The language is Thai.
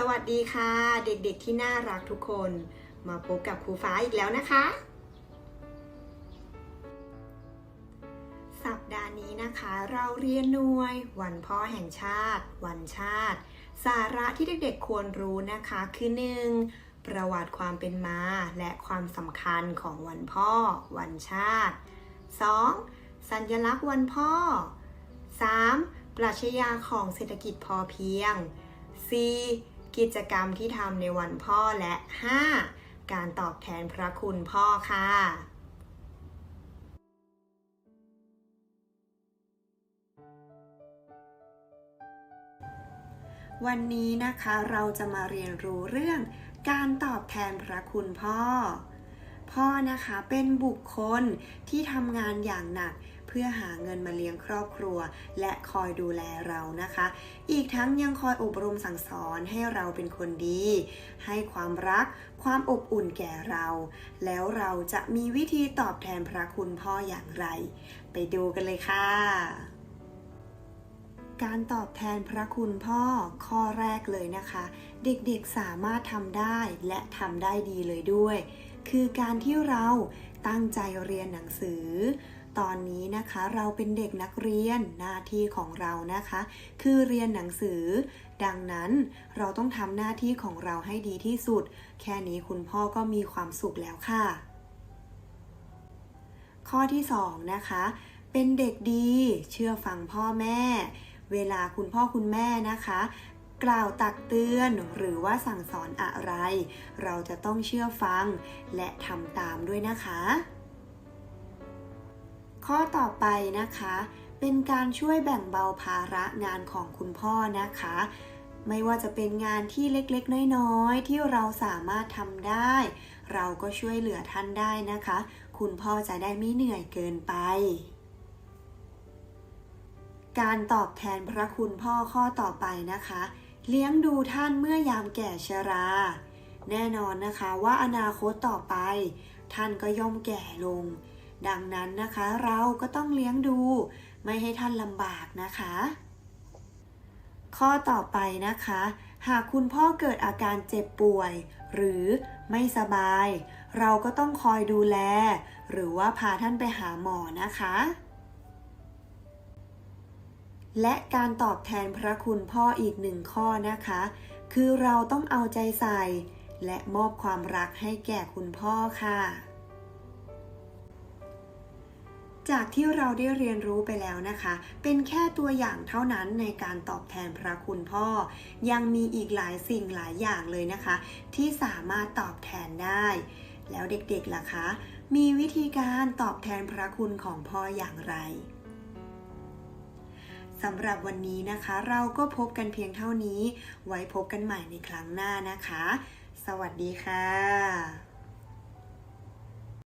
สวัสดีค่ะเด็กๆที่น่ารักทุกคน มาพบกับครูฟ้าอีกแล้วนะคะ สัปดาห์นี้นะคะเราเรียนหน่วย วันพ่อแห่งชาติ วันชาติ สาระที่เด็กๆควรรู้นะคะคือ 1. ประวัติความเป็นมาและความสำคัญของวันพ่อ วันชาติ 2. สัญลักษณ์วันพ่อ 3. ปรัชญาของเศรษฐกิจพอเพียง 4. กิจกรรมที่ทำในวันพ่อและ 5. การตอบแทนพระคุณพ่อค่ะวันนี้นะคะเราจะมาเรียนรู้เรื่องการตอบแทนพระคุณพ่อ พ่อนะคะเป็นบุคคลที่ทำงานอย่างหนัก เพื่อหาเงินมาเลี้ยงครอบครัว และคอยดูแลเรานะคะ อีกทั้งยังคอยอบรมสั่งสอนให้เราเป็นคนดี ให้ความรักความอบอุ่นแก่เรา แล้วเราจะมีวิธีตอบแทนพระคุณพ่ออย่างไร ไปดูกันเลยค่ะการตอบแทนพระคุณพ่อข้อแรกเลยนะคะ เด็กๆสามารถทำได้และทำได้ดีเลยด้วย คือการที่เราตั้งใจเรียนหนังสือ ตอนนี้นะคะเราเป็นเด็กนักเรียนหน้าที่ของเรานะคะ คือเรียนหนังสือ ดังนั้นเราต้องทำหน้าที่ของเราให้ดีที่สุด แค่นี้คุณพ่อก็มีความสุขแล้วค่ะ ข้อที่2นะคะ เป็นเด็กดีเชื่อฟังพ่อแม่ เวลาคุณพ่อคุณแม่นะคะกล่าวตักเตือนหรือว่าสั่งสอนอะไร เราจะต้องเชื่อฟังและทำตามด้วยนะคะ ข้อต่อไปนะคะ เป็นการช่วยแบ่งเบาภาระงานของคุณพ่อนะคะ ไม่ว่าจะเป็นงานที่เล็กๆ น้อยๆ ที่เราสามารถทำได้ เราก็ช่วยเหลือท่านได้นะคะ คุณพ่อจะได้ไม่เหนื่อยเกินไป การตอบแทนพระคุณพ่อข้อต่อไปนะคะ เลี้ยงดูท่านเมื่อยามแก่ชรา แน่นอนนะคะว่าอนาคตต่อไป ท่านก็ย่อมแก่ลง ดังนั้นนะคะเราก็ต้องเลี้ยงดู ไม่ให้ท่านลำบากนะคะ ข้อต่อไปนะคะ หากคุณพ่อเกิดอาการเจ็บป่วย หรือไม่สบาย เราก็ต้องคอยดูแล หรือว่าพาท่านไปหาหมอนะคะ และการตอบแทนพระคุณพ่ออีกหนึ่งข้อนะคะ คือเราต้องเอาใจใส่ และมอบความรักให้แก่คุณพ่อค่ะ จากที่เราได้เรียนรู้ไปแล้วนะคะ เป็นแค่ตัวอย่างเท่านั้นในการตอบแทนพระคุณพ่อ ยังมีอีกหลายสิ่งหลายอย่างเลยนะคะ ที่สามารถตอบแทนได้ แล้วเด็กๆล่ะคะ มีวิธีการตอบแทนพระคุณของพ่ออย่างไรสำหรับวันนี้นะคะ เราก็พบกันเพียงเท่านี้ ไว้พบกันใหม่ในครั้งหน้านะคะ สวัสดีค่ะ